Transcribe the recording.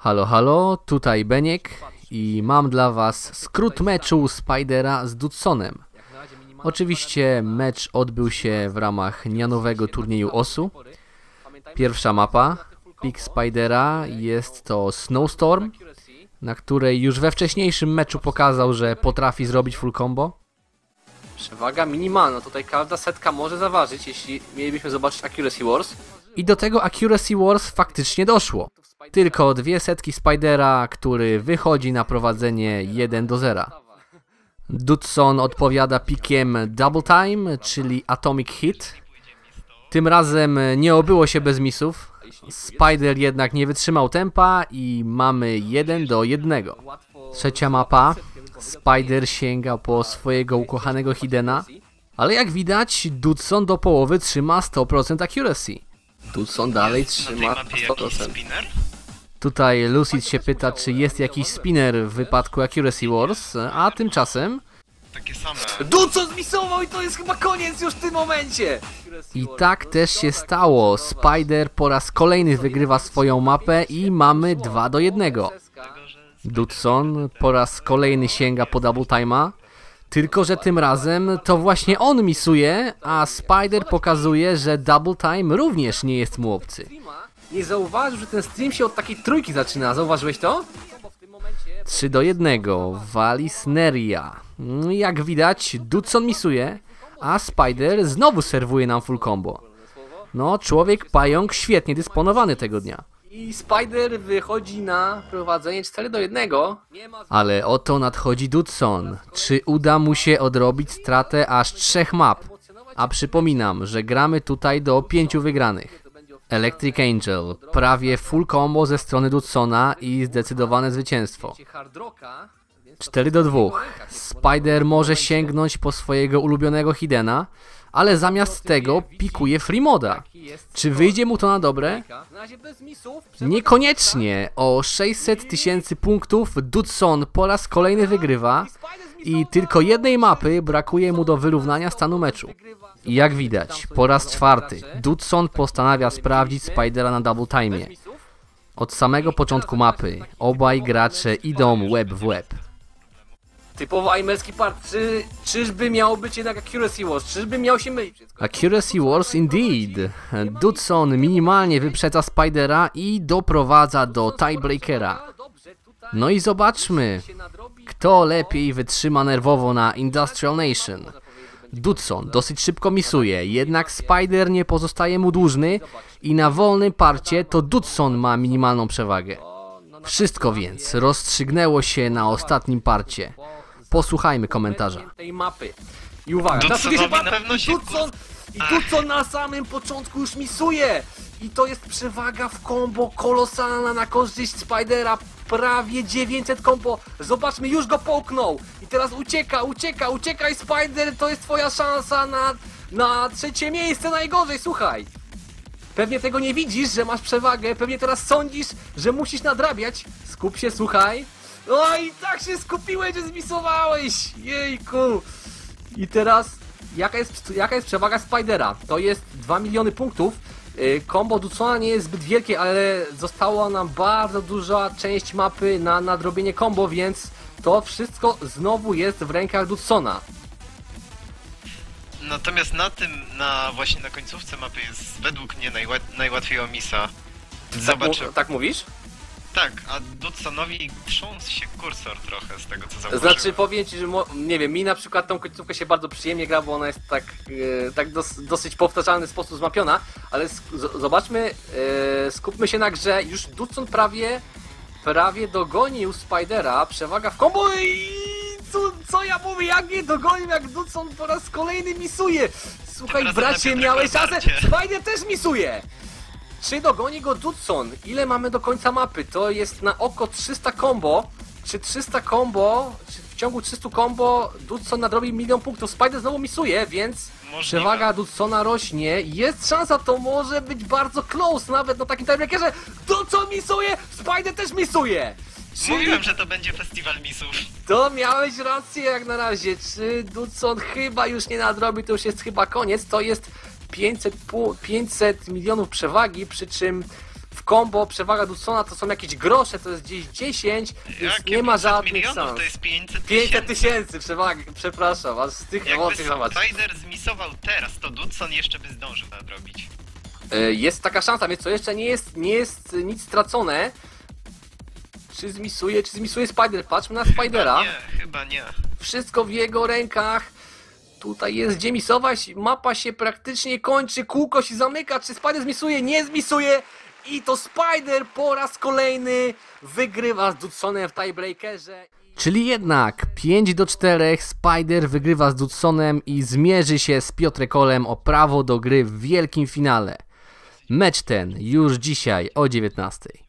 Halo, halo, tutaj Beniek i mam dla was skrót meczu Spidera z Dudsonem. Oczywiście mecz odbył się w ramach nianowego turnieju OSU. Pierwsza mapa, Peak Spidera, jest to Snowstorm, na której już we wcześniejszym meczu pokazał, że potrafi zrobić full combo. Przewaga minimalna, tutaj każda setka może zaważyć, jeśli mielibyśmy zobaczyć Accuracy Wars. I do tego Accuracy Wars faktycznie doszło. Tylko dwie setki Spidera, który wychodzi na prowadzenie 1 do 0. Dudson odpowiada pikiem Double Time, czyli Atomic Hit. Tym razem nie obyło się bez misów. Spider jednak nie wytrzymał tempa i mamy 1 do 1. Trzecia mapa. Spider sięga po swojego ukochanego Hidena, ale jak widać Dudson do połowy trzyma 100% accuracy. Dudson dalej trzyma mapie jakiś 100%. Tutaj Lucid się pyta, czy jest jakiś spinner w wypadku Accuracy Wars, a tymczasem Takie same. Dudson zmisował i to jest chyba koniec już w tym momencie! i tak też się stało. Spider po raz kolejny wygrywa swoją mapę i mamy 2 do 1. Dudson po raz kolejny sięga po double time'a, tylko że tym razem to właśnie on misuje, a Spider pokazuje, że double time również nie jest mu obcy. Nie zauważył, że ten stream się od takiej trójki zaczyna, zauważyłeś to? 3 do 1. Valisneria. Mm, Jak widać, Dudson misuje, a Spider znowu serwuje nam full combo. No, człowiek pająk świetnie dysponowany tego dnia. I Spider wychodzi na prowadzenie 4 do 1. Ale oto nadchodzi Dudson. Czy uda mu się odrobić stratę aż trzech map? A przypominam, że gramy tutaj do pięciu wygranych. Electric Angel, prawie full combo ze strony Dudsona i zdecydowane zwycięstwo. Hard Rocka, więc 4 do 2. Spider może sięgnąć po swojego ulubionego Hidena, ale zamiast tego pikuje Freemoda. Czy wyjdzie mu to na dobre? Niekoniecznie. O 600 tysięcy punktów Dudson po raz kolejny wygrywa i tylko jednej mapy brakuje mu do wyrównania stanu meczu. Jak widać, po raz czwarty Dudson postanawia sprawdzić Spidera na double time. Od samego początku mapy obaj gracze idą web w web. Typowo aimerski part. Czy, czyżby miał być jednak Accuracy Wars? Czyżby miał się mylić? Accuracy Wars indeed. Dudson minimalnie wyprzedza Spidera i doprowadza do tiebreakera. No i zobaczmy, kto lepiej wytrzyma nerwowo na Industrial Nation. Dudson dosyć szybko misuje, jednak Spider nie pozostaje mu dłużny i na wolnym parcie to Dudson ma minimalną przewagę. Wszystko więc rozstrzygnęło się na ostatnim parcie. Posłuchajmy komentarza. tej mapy. I uwaga, teraz na sobie pewno i się Dudson, i Dudson na samym początku już misuje. I to jest przewaga w combo kolosalna na korzyść Spidera. Prawie 900 combo. Zobaczmy, już go połknął. I teraz ucieka, ucieka, uciekaj Spider. To jest twoja szansa na, na trzecie miejsce najgorzej, słuchaj. Pewnie tego nie widzisz, że masz przewagę, pewnie teraz sądzisz, że musisz nadrabiać. Skup się, słuchaj. Oj, tak się skupiłeś, że zmisowałeś! Jejku! I teraz, jaka jest, jaka jest przewaga Spidera? To jest 2 miliony punktów. Yy, Combo Dudsona nie jest zbyt wielkie, ale została nam bardzo duża część mapy na nadrobienie combo, więc to wszystko znowu jest w rękach Dudsona. Natomiast na tym, na właśnie na końcówce mapy jest według mnie najła najłatwiej o misa. Zobacz, Tak, tak mówisz? Tak, a Dudsonowi trząsł się kursor trochę z tego co zauważyłem. Znaczy powiem ci, że nie wiem, mi na przykład tą końcówkę się bardzo przyjemnie gra, bo ona jest tak, e, tak dos- dosyć powtarzalny sposób zmapiona, ale zobaczmy, e, skupmy się na grze, już Dudson prawie, prawie dogonił Spidera, przewaga w combo i co, co ja mówię, jak nie dogonił, jak Dudson po raz kolejny misuje. Słuchaj bracie, miałeś szansę. Spider też misuje. Czy dogoni go Dudson? Ile mamy do końca mapy? To jest na oko 300 combo. Czy 300 combo, czy w ciągu 300 combo Dudson nadrobi milion punktów? Spider znowu misuje, więc Możliwe. przewaga Dudsona rośnie. Jest szansa, to może być bardzo close nawet na takim tiebreakerze. Dudson misuje, Spider też misuje. Mówiłem, że to będzie festiwal misów. to miałeś rację jak na razie. Czy Dudson chyba już nie nadrobi, to już jest chyba koniec. To jest 500, pu- 500 milionów przewagi, przy czym w combo przewaga Dudsona to są jakieś grosze, to jest gdzieś 10, więc nie ma 500 żadnych milionów szans. to jest 500 500 tysięcy. tysięcy przewagi, przepraszam, aż z tych emocji zobacz. Spider zmisował teraz, to Dudson jeszcze by zdążył nadrobić. E, Jest taka szansa, więc co jeszcze nie jest, nie jest nic stracone. Czy zmisuje, czy zmisuje Spider? Patrzmy na Spidera. Nie, chyba nie. Wszystko w jego rękach. Tutaj jest gdzie misować. Mapa się praktycznie kończy. Kółko się zamyka. Czy Spider zmisuje? Nie zmisuje. I to Spider po raz kolejny wygrywa z Dudsonem w tiebreakerze. Czyli jednak 5 do 4 Spider wygrywa z Dudsonem i zmierzy się z Piotrek-Olem o prawo do gry w wielkim finale. Mecz ten już dzisiaj o 19.